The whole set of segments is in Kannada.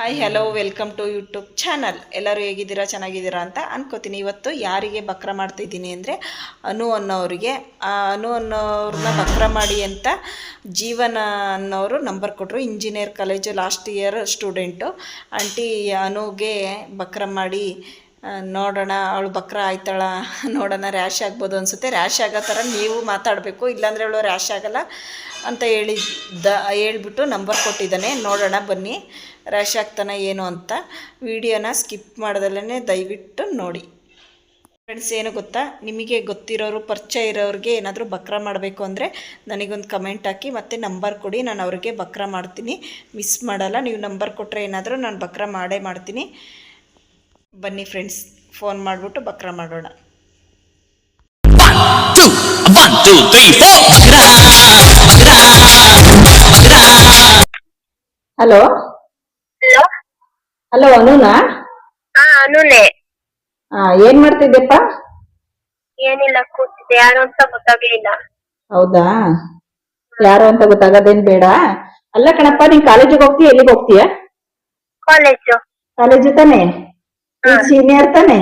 Hi hello welcome to YouTube channel ಎಲ್ಲರೂ ಹೇಗಿದ್ದೀರಾ, ಚೆನ್ನಾಗಿದ್ದೀರಾ ಅಂತ ಅನ್ಕೋತೀನಿ. ಇವತ್ತು ಯಾರಿಗೆ ಬಕ್ರ ಮಾಡ್ತಿದ್ದೀನಿ ಅಂದರೆ ಅನು ಅನ್ನೋರಿಗೆ. ಅನು ಅನ್ನೋರನ್ನ ಬಕ್ರ ಮಾಡಿ ಅಂತ ಜೀವನ ಅನ್ನೋರು ನಂಬರ್ ಕೊಟ್ಟರು engineer college last year student aunty ಅನುಗೆ ಬಕ್ರ ಮಾಡಿ ನೋಡೋಣ, ಅವಳು ಬಕ್ರ ಆಯ್ತಾಳ, ನೋಡೋಣ ರ್ಯಾಶ್ ಆಗ್ಬೋದು ಅನಿಸುತ್ತೆ. ರ್ಯಾಶ್ ಆಗೋ ಥರ ನೀವು ಮಾತಾಡಬೇಕು, ಇಲ್ಲಾಂದರೆ ಅವಳು ರ್ಯಾಶ್ ಆಗಲ್ಲ ಅಂತ ಹೇಳಿದ್ದ, ಹೇಳ್ಬಿಟ್ಟು ನಂಬರ್ ಕೊಟ್ಟಿದ್ದಾನೆ. ನೋಡೋಣ, ಬನ್ನಿ ರ್ಯಾಶ್ ಆಗ್ತಾನೆ ಏನು ಅಂತ. ವಿಡಿಯೋನ ಸ್ಕಿಪ್ ಮಾಡ್ದಲೇ ದಯವಿಟ್ಟು ನೋಡಿ. ಫ್ರೆಂಡ್ಸ್ ಏನು ಗೊತ್ತಾ? ನಿಮಗೆ ಗೊತ್ತಿರೋರು, ಪರಿಚಯ ಇರೋರಿಗೆ ಏನಾದರೂ ಬಕ್ರ ಮಾಡಬೇಕು ಅಂದರೆ ನನಗೊಂದು ಕಮೆಂಟ್ ಹಾಕಿ, ಮತ್ತು ನಂಬರ್ ಕೊಡಿ, ನಾನು ಅವ್ರಿಗೆ ಬಕ್ರ ಮಾಡ್ತೀನಿ. ಮಿಸ್ ಮಾಡಲ್ಲ, ನೀವು ನಂಬರ್ ಕೊಟ್ಟರೆ ಏನಾದರೂ ನಾನು ಬಕ್ರ ಮಾಡೇ ಮಾಡ್ತೀನಿ. ಬನ್ನಿ ಫ್ರೆಂಡ್ಸ್ ಫೋನ್ ಮಾಡಿಬಿಟ್ಟು ಬಕ್ರ ಮಾಡೋಣ. ಹಲೋ ಹಲೋ ಹಲೋ ಅನುನಾ ಹಾ ಅನುನೇ. ಏನು ಮಾಡ್ತಿದ್ದೆಪ್ಪ ಏನಿಲ್ಲ ಕೂತಿದ್ದೆ. ಯಾರು ಅಂತ ಗೊತ್ತಾಗ್ಲಿಲ್ಲ. ಹೌದಾ? ಯಾರು ಅಂತ ಗೊತ್ತಾಗೋದೇನು ಬೇಡ. ಅಲ್ಲ ಕಣಪ್ಪ ನೀನ್ ಕಾಲೇಜಿಗೆ ಹೋಗ್ತೀಯ? ಎಲ್ಲಿಗೆ ಹೋಗ್ತೀಯ? ಕಾಲೇಜು ಕಾಲೇಜು ತಾನೆ? ಸೀನಿಯರ್ ತಾನೆ?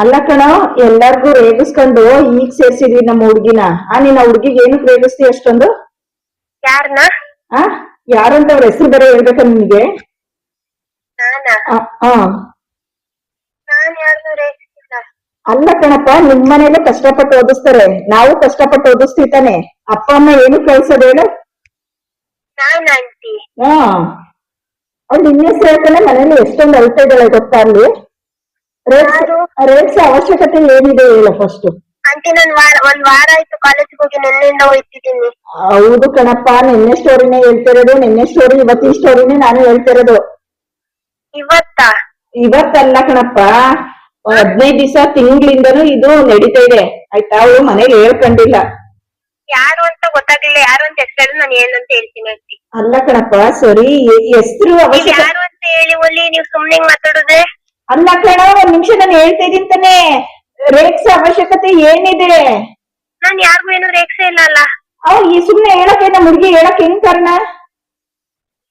ಅಲ್ಲ ಕಣೋ ಎಲ್ಲಾರ್ಗು ರೇಗಿಸ್ಕೊಂಡು ಈಗ ಸೇರ್ಸಿದ್ವಿ ನಮ್ಮ ಹುಡ್ಗಿನ. ಆ ನಿನ್ನ ಹುಡ್ಗಿಗೆ ಏನಕ್ಕೆ ರೇಗಿಸ್ತಿ ಅಷ್ಟೊಂದು? ಯಾರನ್ನ ಆ ಯಾರಂತ ಅವ್ರ ಹೆಸರು ಬೇರೆ ಹೇಳ್ಬೇಕ ನಿಮ್ಗೆ? ಅಲ್ಲ ಕಣಪ್ಪ ನಿಮ್ ಮನೇಲೆ ಕಷ್ಟಪಟ್ಟು ಓದಿಸ್ತಾರೆ. ನಾವು ಕಷ್ಟಪಟ್ಟು ಓದಿಸ್ತೀವಿ ತಾನೆ. ಅಪ್ಪ ಅಮ್ಮ ಏನು ಕಳ್ಸೋದು ಹೇಳು? ನಾನ್ ಆಂಟಿ. ಹಾ. ಅವ್ಳು ಇನ್ನೇ ಸೇರ್ತಾನೆ ಹೇಳ್ತಾನೆ ಮನೇಲಿ ಎಷ್ಟೊಂದು ಅಳ್ತಾ ಇದ್ದಾಳೆ ಗೊತ್ತಾ ಅಲ್ಲಿ? ರೇಟ್ಸ್ ಅವಶ್ಯಕತೆ ಏನಿದೆ ಹೇಳ ಫಸ್ಟ್ ಆಂಟಿ ನಾನ್ ವಾರ ಒಂದ್ ವಾರ ಆಯ್ತು ಕಾಲೇಜ್ ಹೋಗಿ ನಿನ್ನೆಯಿಂದ ಹೋಗ್ತಿದ್ದೀನಿ. ಹೌದು ಕಣಪ್ಪ ನಿನ್ನೆ ಸ್ಟೋರಿನೇ ಹೇಳ್ತಿರೋದು ನಿನ್ನೆ ಸ್ಟೋರಿ ಇವತ್ತಿನ ಸ್ಟೋರಿನೇ ನಾನು ಹೇಳ್ತಿರೋದು. ಇವತ್ತ? ಇವತ್ತಲ್ಲ ಕಣಪ್ಪ ಹದಿನೈದು ದಿವಸ ತಿಂಗಳಿಂದನೂ ಇದು ನಡೀತಾ ಇದೆ. ಆಯ್ತಾ ಅವಳು ಮನೆಗೆ ಹೇಳ್ಕೊಂಡಿಲ್ಲ. ಯಾರು ಅಂತ ಗೊತ್ತಾಗ್ಲಿಲ್ಲ. ಯಾರು ಅಂತ ಹೆಸರು ನಾನು ಏನಂತ ಹೇಳ್ತೀನಿ ಆಂಟಿ ಅಲ್ಲ ಕಣಪ್ಪ ಸರಿ ಹೆಸರು ನೀವ್ ಅವಶ್ಯಕ ಯಾರು ಅಂತ ಹೇಳಿ ಒಲ್ಲಿ ನೀವ್ ಸುಮ್ನೆ ಹಿಂಗ್ ಮಾತಾಡುದೆ ಅಲ್ಲ ಕಣ ಒಂದ್ ನಿಮಿಷ ನಾನು ಹೇಳ್ತಾ ಇದೀನಿ ತಾನೆ. ರೇಕ್ಸ್ ಅವಶ್ಯಕತೆ ಏನಿದೆ? ನಾನ್ ಯಾರಿಗೂ ಏನು ರೇಖೆ ಇಲ್ಲ ಅಲ್ಲ. ಅವ್ ಈ ಸುಮ್ನೆ ಹೇಳಕ್ ಏನ ಹುಡುಗಿ ಹೇಳಕ್ ಹೆಂಗ್ ಕಾರಣ?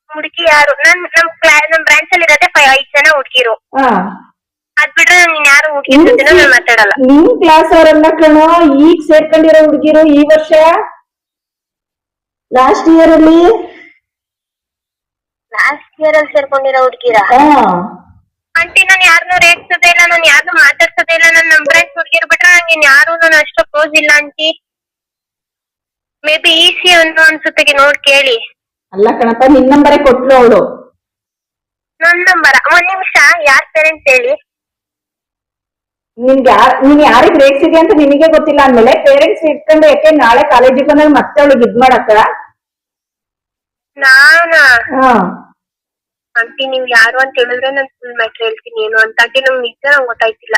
ಹುಡುಗಿ ಯಾರು? ನಾನ್ ನಮ್ ಕ್ಲಾ ನಮ್ ಬ್ರಾಂಚ್ ಅಲ್ಲಿ ಇರೋದೇ ಫೈ ಐದ್ ಜನ ಹುಡುಗಿರು. ಹಾ. ನಿಮ್ ಕ್ಲಾಸ್ ಅವರನ್ನ ಕಣೋ ಈಗ ಸೇರ್ಕೊಂಡಿರೋ ಹುಡುಗಿರು ಈ ವರ್ಷ? ಲಾಸ್ಟ್ ಇಯರ್ ಅಲ್ಲಿ? ಲಾಸ್ಟ್ ಇಯರ್ ಅಲ್ಲಿ ಸೇರ್ಕೊಂಡಿರೋ ಹುಡುಗಿರ? ಆಂಟಿ ನಾನು ಯಾರನ್ನೂ ರೇಗ್ಸೋದೇ ಇಲ್ಲ ನಾನು ಯಾರನ್ನೂ ಮಾತಾಡ್ಸೋದೇ ಇಲ್ಲ ನನ್ನ ನಂಬರ್ ಹುಡುಗಿರ್ ಬಿಟ್ರೆ ನಂಗೆ ಯಾರು ನಾನು ಅಷ್ಟು ಕ್ಲೋಸ್ ಇಲ್ಲ ಆಂಟಿ. ಮೇ ಬಿ ಈಸಿ ಅಂತ ಅನ್ಸುತ್ತೆ ನೋಡ್ ಕೇಳಿ. ಅಲ್ಲ ಕಣಪ್ಪ ನಿನ್ ನಂಬರೇ ಕೊಟ್ಲು ಅವಳು. ನನ್ ನಂಬರ್ ಒಂದ್ ನಿಮಿಷ ಯಾರ್ ಪೇರೆಂಟ್ಸ್ ಹೇಳಿ? ನಿನ್ಗೆ ಯಾರ್ ನೀನ್ ಯಾರಿಗ್ ರೇಟ್ಸಿದೆ ಅಂತ ನಿನಗೆ ಗೊತ್ತಿಲ್ಲ ಅಂದ್ಮೇಲೆ ಪೇರೆಂಟ್ಸ್ ಇಟ್ಕೊಂಡು ಯಾಕೆ ನಾಳೆ ಕಾಲೇಜಿಗೆ ಬಂದಾಗ ಮತ್ತೆ ಅವಳಿಗೆ ಇದ್ ಮಾಡಕ್ಕ? ನಾನಾ? ಹಾ. ಆಂಟಿ ನೀವ್ ಯಾರು ಅಂತ ಹೇಳಿದ್ರೆ ನಾನ್ ಫುಲ್ ಮ್ಯಾಟ್ರ್ ಹೇಳ್ತೀನಿ. ಏನು ಅಂತ ಆಂಟಿ ನಿಜ ನಂಗೆ ಗೊತ್ತಾಯ್ತಿಲ್ಲ.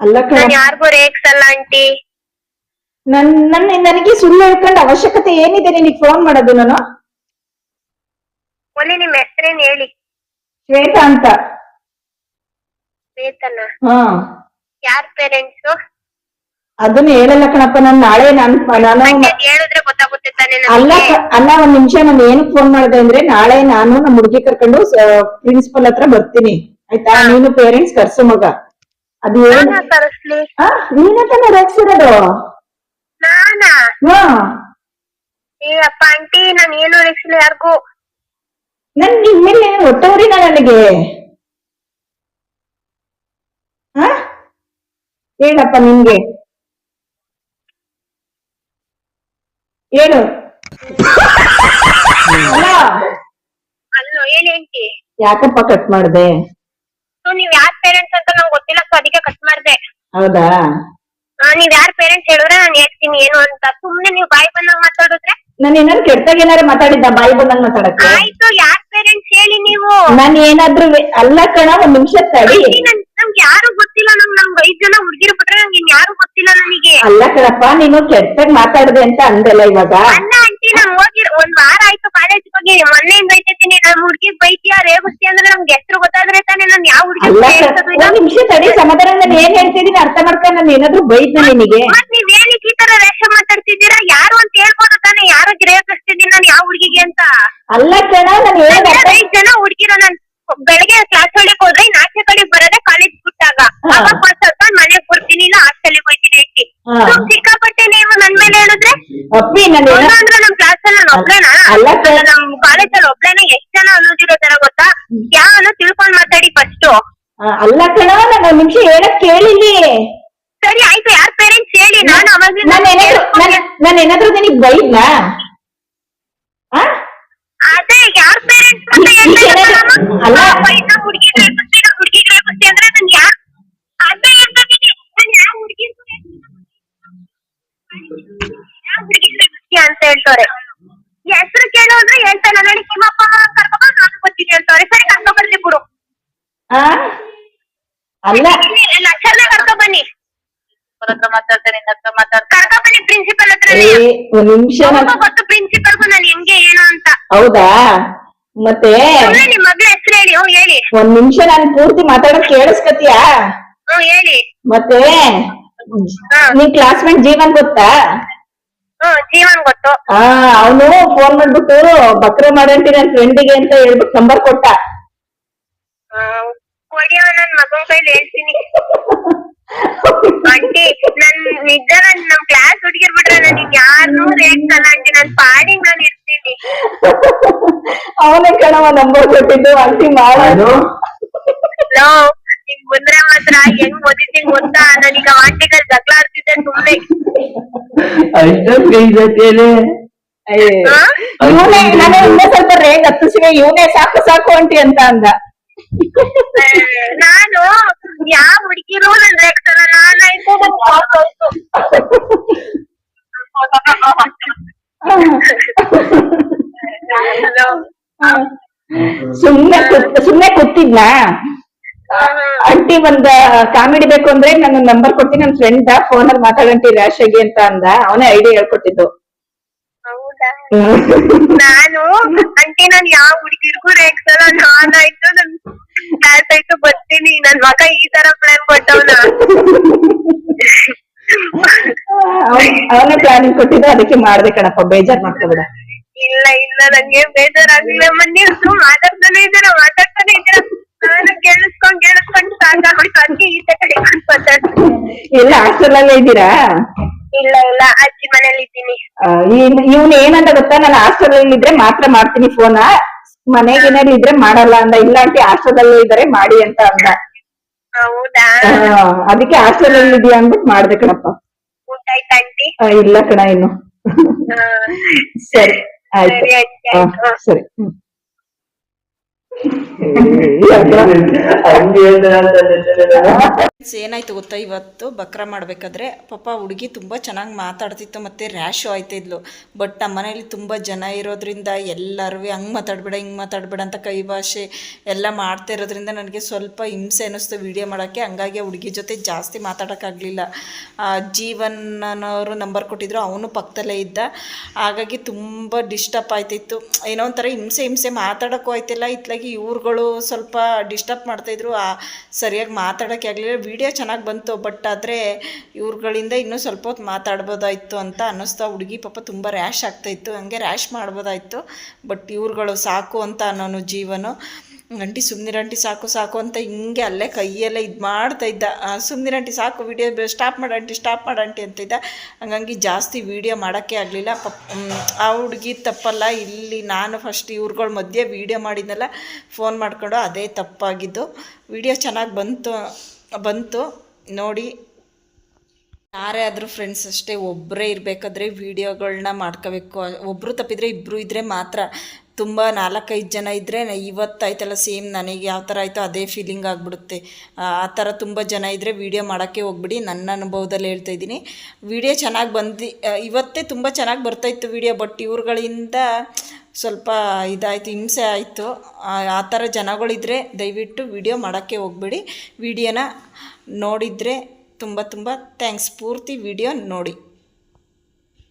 ಅಲ್ಲ ಕಣ. ನಾನ್ ಯಾರಿಗೂ ರೇಗ್ಸಲ್ಲ ಆಂಟಿ. ನನ್ ನನ್ನ ನನಗೆ ಸುಳ್ಳು ಹೇಳ್ಕೊಂಡ್ ಅವಶ್ಯಕತೆ ಏನಿದೆ ನಿನಗೆ ಫೋನ್ ಮಾಡೋದು ನಾನು? ಒಳ್ಳೆ ನಿಮ್ ಹೆಸರೇನ್ ಹೇಳಿ? ಶ್ವೇತಾ ಅಂತ. ವೇತನ ಹಾ. ಯಾರ್ ಪೇರೆಂಟ್ಸ್ ಅದನ್ನ ಹೇಳಲ್ಲ ಕಣಪ್ಪ ನಾನು ನಾಳೆ ನಾನ್ ನಾನು ಹೇಳಿದ್ರೆ ಗೊತ್ತಾಗುತ್ತೆ ತಾನೇ ಅಲ್ಲ ನಮಗೆ ಅಲ್ಲ ಒಂದ್ ನಿಮಿಷ ನಾನು ಏನಕ್ ಫೋನ್ ಮಾಡಿದೆ ಅಂದ್ರೆ ನಾಳೆ ನಾನು ನಮ್ಮ ಹುಡುಗಿ ಕರ್ಕೊಂಡು ಪ್ರಿನ್ಸಿಪಲ್ ಹತ್ರ ಬರ್ತೀನಿ. ಆಯ್ತಾ? ನೀನು ಪೇರೆಂಟ್ಸ್ ಕರ್ಸು ಮಗ. ಅದು ಏನ್ ನಾನಾ ಕರೆಸ್ಲಿ? ಆ, ನೀನೇ ತಾನೇ ನಾನಾ? ಹಾ. ಏ ಅಪ್ಪ ಆಂಟಿ ನಾನ್ ಏನು ರೇಗ್ಸಿಲ್ಲ ಯಾರಿಗೂ? ನನ್ ನಿನ್ ಮೇಲೆ ಹೊಟ್ಟವರಿನ ನನಗೆ ಹಾ? ಹೇಳಪ್ಪ ನಿಮ್ಗೆ. ಏನು ಯಾಕಪ್ಪ ಕಟ್ ಮಾಡ್ದೆ? ನೀವ್ ಯಾರ್ ಪೇರೆಂಟ್ಸ್ ಅಂತ ನಂಗೆ ಗೊತ್ತಿಲ್ಲ ಸೊ ಅದಕ್ಕೆ ಕಟ್ ಮಾಡ್ದೆ. ಹೌದಾ? ನೀವ್ ಯಾರ್ ಪೇರೆಂಟ್ಸ್ ಹೇಳಿದ್ರೆ ನಾನು ಹೇಳ್ತೀನಿ ಏನು ಅಂತ. ಸುಮ್ನೆ ನೀವು ಬಾಯಿ ಬಂದಂಗ್ ಮಾತಾಡಿದ್ರೆ? ನಾನು ಏನಾದ್ರು ಕೆಟ್ಟದಾಗ ಏನಾರು ಮಾತಾಡಿದ್ದ ಬಾಯಿ ಬಂದಂಗ್ ಮಾತಾಡಕ್ಕೆ? ಆಯ್ತು ಯಾರ್ ಪೇರೆಂಟ್ಸ್ ಹೇಳಿ ನೀವು? ನಾನು ಏನಾದ್ರೂ ಅಲ್ಲ ಕಣ ಒಂದ್ ನಿಮಿಷ ತಡಿ. ಯಾರು ಗೊತ್ತಿಲ್ಲ ನಮ್ ನಂಗ್ ಐದ್ ಜನ ಹುಡ್ಗಿರ್ ಬಿಟ್ರೆ ನಂಗೆ ಇನ್ ಯಾರು ಗೊತ್ತಿಲ್ಲ ನನಗೆ. ಅಲ್ಲ ಕಣಪ್ಪ ನೀನು ಕೆಟ್ಟದಾಗ ಮಾತಾಡ್ದೆ ಅಂತ ಅಂದಲ್ಲ ಇವಾಗ? ಅಲ್ಲ ಆಂಟಿ ನಾನ್ ಹೋಗಿರ್ ಒಂದ್ ವಾರ ಆಯ್ತು ಕಾಲೇಜ್ ಹೋಗಿ ಮೊನ್ನೆಯಿಂದ ಬೈತಿದ್ದೀನಿ ನಮ್ ಹುಡ್ಗಿಗ್ ಬೈತೀಯ ರೇಗಿಸ್ತೀಯ ಅಂದ್ರೆ ನಮ್ಗೆ ಹೆಸರು ಗೊತ್ತಾದ್ರೆ ತಾನೇ ನಾನ್ ಯಾವ ಅಲ್ಲ ಹುಡುಗಿ ಕ- ನಿಮಿಷ ತಡಿ ಸಮಾಧಾನ ನಾನು ಏನ್ ಹೇಳ್ತಿದೀನಿ ಅರ್ಥ ಮಾಡ್ಕೊಂಡು ನಾನು ಏನಾದ್ರು ಬೈತ ನಿನಗೆ. ಮತ್ ನೀವ್ ಏನಕ್ಕೆ ಈ ತರ ರೇಷ ಮಾತಾಡ್ತಿದ್ದೀರಾ? ಯಾರು ಅಂತ ಹೇಳ್ಬೋದು ತಾನೇ ಯಾರು ರೇಗಿಸ್ತಿದ್ದೀನಿ ನಾನು ಯಾವ ಹುಡುಗಿಗೆ ಅಂತ? ಅಲ್ಲ ಕಣ ನಾನು ಅರ್ಥ ಐದ್ ಜನ ಬೆಳಗ್ಗೆ ಕ್ಲಾಸ್ ಒಳಗೆ ಹೋದ್ರೆ ನಾಚೆ ಕಡೆ ಬರೋದೇ ಕಾಲೇಜ್ ಹಾ. ಅವಾಗ ಮನೆಗ್ ಬರ್ತೀನಿ ಇಲ್ಲ ಹಾಸ್ಟೆಲ್ ಹೋಗ್ತೀನಿ ಅಕ್ಕಿ ಹಾ. So, ಸಿಕ್ಕಾಪಟ್ಟೆ ನೀವು ನನ್ ಮೇಲೆ ಹೇಳಿದ್ರೆ ಅಪ್ಪಿ ನಾನು ಅಂದ್ರೆ ನಮ್ ಕ್ಲಾಸ್ ಅಲ್ಲಿ ನಾನು ಒಬ್ಳೇನಾ ಅಲ್ಲ ಅಲ್ಲ ನಮ್ ಕಾಲೇಜ್ ಅಲ್ಲಿ ಒಬ್ಳೇನ ಎಷ್ಟ್ ಜನ ಅನ್ನೋದಿರೋ ತರ ಗೊತ್ತಾ ಯಾವನು ತಿಳ್ಕೊಂಡ್ ಮಾತಾಡಿ ಫಸ್ಟ್ ಅಲ್ಲ ಕಣ ನಾನು ಒಂದ್ ನಿಮಿಷ ಹೇಳಕ್ ಕೇಳಿಲಿ ಸರಿ ಆಯ್ತು ಯಾರ್ ಪೇರೆಂಟ್ಸ್ ಹೇಳಿ ನಾನು ಅವಾಗ ನಾನು ಏನಾದ್ರು. ನಾನು ಏನಾದ್ರು ನಿನಗ್ ಬೈದ್ನಾ ಆ ಅದೇ ಯಾರ್ ಪೇರೆಂಟ್ಸ್ ಅಂತ ಹೇಳ್ತಾ? ಅಲ್ಲ. ಪಾಪ ಇನ್ನ ಇನ್ನ ಹುಡ್ಗಿಗ್ ರೇಪಿಸ್ತಿ ಅಂದ್ರೆ ನಾನ್ ಯಾ- ಅದೇ ಹೇಳ್ತಿದ್ದೀನಿ. ನಾನ್ ಯಾವ ಹುಡ್ಗಿಗೂ ಯಾವ ಹುಡ್ಗಿಗ್ ರೇಪಿಸ್ತೀಯ ಅಂತ ಹೇಳ್ತಾರೆ. ಹೆಸರು ಕೇಳೋದ್ರೆ ಹೇಳ್ತಾನೆ. ನೋಡಿ ನಿಮ್ಮಪ್ಪ ಕರ್ಕೊಂಡ್ ನಾನು ಬರ್ತೀನಿ ಹೇಳ್ತಾರೆ. ಸರಿ ಕರ್ಕೊಂಡ್ ಬರ್ಲಿ ಬಿಡು? ಅಲ್ಲ. ಲಕ್ಷಣ ಕರ್ಕೊಂಡ್ ಬನ್ನಿ. ಮಾತಾಡ್ತಾರೆ ಕರ್ಕೊಂಡ್ ಬನ್ನಿ ಪ್ರಿನ್ಸಿಪಲ್ ಹತ್ರ ನಿಮಿಷ ಗೊತ್ತು ಪ್ರಿನ್ಸಿಪಲ್ಗೂ ನಾನು ಹೆಂಗೆ ಏನು ಅಂತ. ಹೌದಾ? ಮತ್ತೆ ನಿಮ್ ಮಗ್ಳ ಹೆಸರು ಹೇಳಿ ಹೇಳಿ. ಒಂದ್ ನಿಮಿಷ ನಾನು ಪೂರ್ತಿ ಮಾತಾಡೋದ್ ಕೇಳಿಸ್ಕತಿಯಾ? ಹೇಳಿ. ಮತ್ತೆ ನಿನ್ ಕ್ಲಾಸ್ಮೇಟ್ ಜೀವನ್ ಗೊತ್ತಾ? ಹಾ ಜೀವನ್ ಗೊತ್ತು. ಹಾ ಅವನು ಫೋನ್ ಮಾಡ್ಬಿಟ್ಟು ಬಕ್ರ ಮಾಡಂಟಿ ನನ್ ಫ್ರೆಂಡಿಗೆ ಅಂತ ಹೇಳ್ಬಿಟ್ಟು ನಂಬರ್ ಕೊಟ್ಟ. ಕೊಡಿಯೋ ನನ್ ಮಗನ್ ಕೈಲಿ ಹೇಳ್ತೀನಿ. ಆಂಟಿ ನನ್ ನಿಜ ನನ್ ನಮ್ ಕ್ಲಾಸ್ ಹುಡುಗಿರ್ ಬಿಟ್ರೆ ನನ್ ಯಾರನ್ನೂ ರೇಗ್ಸಲ್ಲ ಆಂಟಿ ನನ್ ಪಾಡಿಗ್ ನಾನ್ ಇರ್ತೀನಿ. ಅವನೇ ಕಣವ ನಂಬರ್ ಕೊಟ್ಟಿದ್ದು ಅಂಟಿ ಮಾಡೋದು ಲೋ ನಿಂಗ್ ಬಂದ್ರೆ ಮಾತ್ರ ಹೆಂಗ್ ಓದಿದ್ದೀನಿ ಗೊತ್ತಾ? ನಾನೀಗ ವಾಟಿಕಲ್ ಜಗಳ ಆಡ್ತಿದ್ದೆ ಸುಮ್ನೆ. ಹಾ? ಇವನೇ ನಾನು ಇನ್ನೂ ಸ್ವಲ್ಪ ರೇಗ್ ಹತ್ತಿಸಿವೆ ಇವನೇ ಸಾಕು ಸಾಕು ಅಂಟಿ ಅಂತ ಅಂದ. ನಾನು ಯಾವ ಹುಡುಗಿರು ನನ್ ನಾನು ನಾನಾಯ್ತು. ಸುಮ್ನೆ ಸುಮ್ನೆ ಕೂತಿದ್ನಾ? ಆಂಟಿ ಒಂದ್ ಕಾಮಿಡಿ ಬೇಕು ಅಂದ್ರೆ ನನ್ನ ನಂಬರ್ ಕೊಟ್ಟಿ ನನ್ನ ಫ್ರೆಂಡ್ ಫೋನ್ ಅಲ್ಲಿ ಮಾತಾಡಂಟಿ ರ್ಯಾಶ್ ಆಗಿ ಅಂತ ಅಂದ. ಅವನೇ ಐಡಿಯಾ ಹೇಳ್ಕೊಟ್ಟಿದ್ದು. ನಾನು ಅಂಟಿ ನಾನ್ ಯಾವ ಹುಡುಗಿರ್ಗೂ ರೇಗ್ಸಲ್ಲ ನಾನಾಯ್ತು ನನ್ ಕ್ಲಾಸ್ ಆಯ್ತು ಬರ್ತೀನಿ. ನನ್ ಮಗ ಈ ತರ ಪ್ಲಾನ್ ಕೊಟ್ಟವನ. ಅವನೇ ಪ್ಲಾನಿಂಗ್ ಕೊಟ್ಟಿದ್ದು ಅದಕ್ಕೆ ಮಾಡ್ದೆ ಕಣಪ್ಪ ಬೇಜಾರ್ ಮಾಡ್ಕೋಬೇಡ ಇಲ್ಲ ಇಲ್ಲ ನಂಗೆ ಬೇಜಾರಾಗಿಲ್ಲ ಮೊನ್ನೆ ಮಾತಾಡ್ತಾನೆ ಇದ್ದೀರ ಮಾತಾಡ್ತಾನೆ ಇದ್ದೀರ? ನಾನು ಕೇಳಿಸ್ಕೊಂಡ್ ಎಲ್ಲ ಹಾಸ್ಟೆಲ್ ಅಲ್ಲೇ ಇದ್ದೀರಾ? ಇಲ್ಲ ಇಲ್ಲ ಅಜ್ಜಿ ಮನೇಲಿ ಇದ್ದೀನಿ. ಇವ್ನು ಏನಂತ ಗೊತ್ತಾ? ನಾನು ಹಾಸ್ಟೆಲ್ ಅಲ್ಲಿ ಇದ್ರೆ ಮಾತ್ರ ಮಾಡ್ತೀನಿ ಫೋನ ಮನೆಗೇನಾದ್ರು ಇದ್ರೆ ಮಾಡಲ್ಲ ಅಂದ. ಇಲ್ಲ ಆಂಟಿ ಹಾಸ್ಟೆಲ್ ಅಲ್ಲೇ ಇದಾರೆ ಮಾಡಿ ಅಂತ ಅಂದ. ಹೌದಾ? ಆ, ಅದಕ್ಕೆ ಹಾಸ್ಟೆಲ್ ಅಲ್ಲಿ ಇದೆಯಾ ಅಂದ್ಬಿಟ್ಟು ಮಾಡ್ದೆ ಕಣಪ್ಪ. ಊಟ ಆಯ್ತಾ ಆಂಟಿ? ಆ, ಇಲ್ಲ ಕಣ ಇನ್ನು. ಸರಿ ಆಯ್ತು. ಸರಿ, ಆಯ್ತು. ಸರಿ ಹ್ಮ್. ಏನಾಯ್ತು ಗೊತ್ತಾ? ಇವತ್ತು ಬಕ್ರ ಮಾಡಬೇಕಾದ್ರೆ ಪಾಪ ಹುಡುಗಿ ತುಂಬಾ ಚೆನ್ನಾಗಿ ಮಾತಾಡ್ತಿತ್ತು ಮತ್ತೆ ರ್ಯಾಶು ಆಯ್ತಿದ್ಲು. ಬಟ್ ನಮ್ಮ ಮನೇಲಿ ತುಂಬಾ ಜನ ಇರೋದ್ರಿಂದ ಎಲ್ಲರೂ ಹಂಗ್ ಮಾತಾಡ್ಬೇಡ, ಹಿಂಗ್ ಮಾತಾಡ್ಬೇಡ ಅಂತ ಕೈ ಭಾಷೆ ಎಲ್ಲ ಮಾಡ್ತಾ ಇರೋದ್ರಿಂದ ನನಗೆ ಸ್ವಲ್ಪ ಹಿಂಸೆ ಅನ್ನಿಸ್ತು ವಿಡಿಯೋ ಮಾಡೋಕ್ಕೆ. ಹಂಗಾಗಿ ಹುಡುಗಿ ಜೊತೆ ಜಾಸ್ತಿ ಮಾತಾಡೋಕ್ಕಾಗಲಿಲ್ಲ. ಅನ್ನೋರು ನಂಬರ್ ಕೊಟ್ಟಿದ್ರು, ಅವನು ಪಕ್ಕದಲ್ಲೇ ಇದ್ದ. ಹಾಗಾಗಿ ತುಂಬ ಡಿಸ್ಟರ್ಬ್ ಆಯ್ತಿತ್ತು. ಏನೋ ಒಂಥರ ಹಿಂಸೆ ಹಿಂಸೆ ಮಾತಾಡೋಕ್ಕೂ ಆಯ್ತಿಲ್ಲ. ಇತ್ಲಾಗಿ ಇವ್ರುಗಳು ಸ್ವಲ್ಪ ಡಿಸ್ಟರ್ಬ್ ಮಾಡ್ತಾಯಿದ್ರು ಸರಿಯಾಗಿ ಮಾತಾಡೋಕ್ಕೆ ಆಗಲಿಲ್ಲ. ವಿಡಿಯೋ ಚೆನ್ನಾಗಿ ಬಂತು ಬಟ್ ಆದರೆ ಇವ್ರುಗಳಿಂದ ಇನ್ನೂ ಸ್ವಲ್ಪ ಹೊತ್ತು ಮಾತಾಡ್ಬೋದಾಯಿತು ಅಂತ ಅನ್ನಿಸ್ತಾ, ಹುಡುಗಿ ಪಾಪ ತುಂಬ ರ್ಯಾಶ್ ಆಗ್ತಾಯಿತ್ತು ಹಂಗೆ ರ್ಯಾಶ್ ಮಾಡ್ಬೋದಾಯಿತು ಬಟ್ ಇವ್ರುಗಳು ಸಾಕು ಅಂತ ಅನ್ನೋನು ಜೀವನು. ಅಂಟಿ ಸುಮ್ಮನಿರಂಟಿ ಸಾಕು ಸಾಕು ಅಂತ ಹಿಂಗೆ ಅಲ್ಲೇ ಕೈಯೆಲ್ಲ ಇದು ಮಾಡ್ತಾ ಇದ್ದ. ಸುಮ್ಮನಿರಂಟಿ ಸಾಕು, ವಿಡಿಯೋ ಸ್ಟಾಪ್ ಮಾಡಂಟಿ ಸ್ಟಾಪ್ ಮಾಡಂಟಿ ಅಂತ ಇದ್ದ. ಹಂಗಾಗಿ ಜಾಸ್ತಿ ವೀಡಿಯೋ ಮಾಡೋಕ್ಕೆ ಆಗಲಿಲ್ಲ. ಪಪ್ ಆ ಹುಡುಗಿ ತಪ್ಪಲ್ಲ. ಇಲ್ಲಿ ನಾನು ಫಸ್ಟ್ ಇವ್ರುಗಳ ಮಧ್ಯೆ ವೀಡಿಯೋ ಮಾಡಿದ್ನಲ್ಲ, ಫೋನ್ ಮಾಡಿಕೊಂಡು ಅದೇ ತಪ್ಪಾಗಿದ್ದು. ವಿಡಿಯೋ ಚೆನ್ನಾಗಿ ಬಂತು ಬಂತು. ನೋಡಿ, ಯಾರೇ ಆದರೂ ಫ್ರೆಂಡ್ಸ್ ಅಷ್ಟೇ ಒಬ್ಬರೇ ಇರಬೇಕಾದ್ರೆ ವೀಡಿಯೋಗಳನ್ನ ಮಾಡ್ಕೋಬೇಕು. ಒಬ್ಬರು ತಪ್ಪಿದರೆ ಇಬ್ಬರು ಇದ್ದರೆ ಮಾತ್ರ. ತುಂಬ ನಾಲ್ಕೈದು ಜನ ಇದ್ದರೆ ಇವತ್ತಾಯ್ತಲ್ಲ ಸೇಮ್ ನನಗೆ ಯಾವ ಥರ ಆಯಿತೋ ಅದೇ ಫೀಲಿಂಗ್ ಆಗಿಬಿಡುತ್ತೆ. ಆ ಥರ ತುಂಬ ಜನ ಇದ್ದರೆ ವೀಡಿಯೋ ಮಾಡೋಕ್ಕೆ ಹೋಗ್ಬಿಡಿ, ನನ್ನ ಅನುಭವದಲ್ಲಿ ಹೇಳ್ತಾ ಇದ್ದೀನಿ. ವೀಡಿಯೋ ಚೆನ್ನಾಗಿ ಬಂದು ಇವತ್ತೇ ತುಂಬ ಚೆನ್ನಾಗಿ ಬರ್ತಾಯಿತ್ತು ವೀಡಿಯೋ ಬಟ್ ಇವ್ರುಗಳಿಂದ ಸ್ವಲ್ಪ ಇದಾಯಿತು, ಹಿಂಸೆ ಆಯಿತು. ಆ ಥರ ಜನಗಳಿದ್ರೆ ದಯವಿಟ್ಟು ವಿಡಿಯೋ ಮಾಡೋಕ್ಕೆ ಹೋಗ್ಬೇಡಿ. ವಿಡಿಯೋನ ನೋಡಿದರೆ ತುಂಬ ತುಂಬ ಥ್ಯಾಂಕ್ಸ್ ಪೂರ್ತಿ ವಿಡಿಯೋ ನೋಡಿ.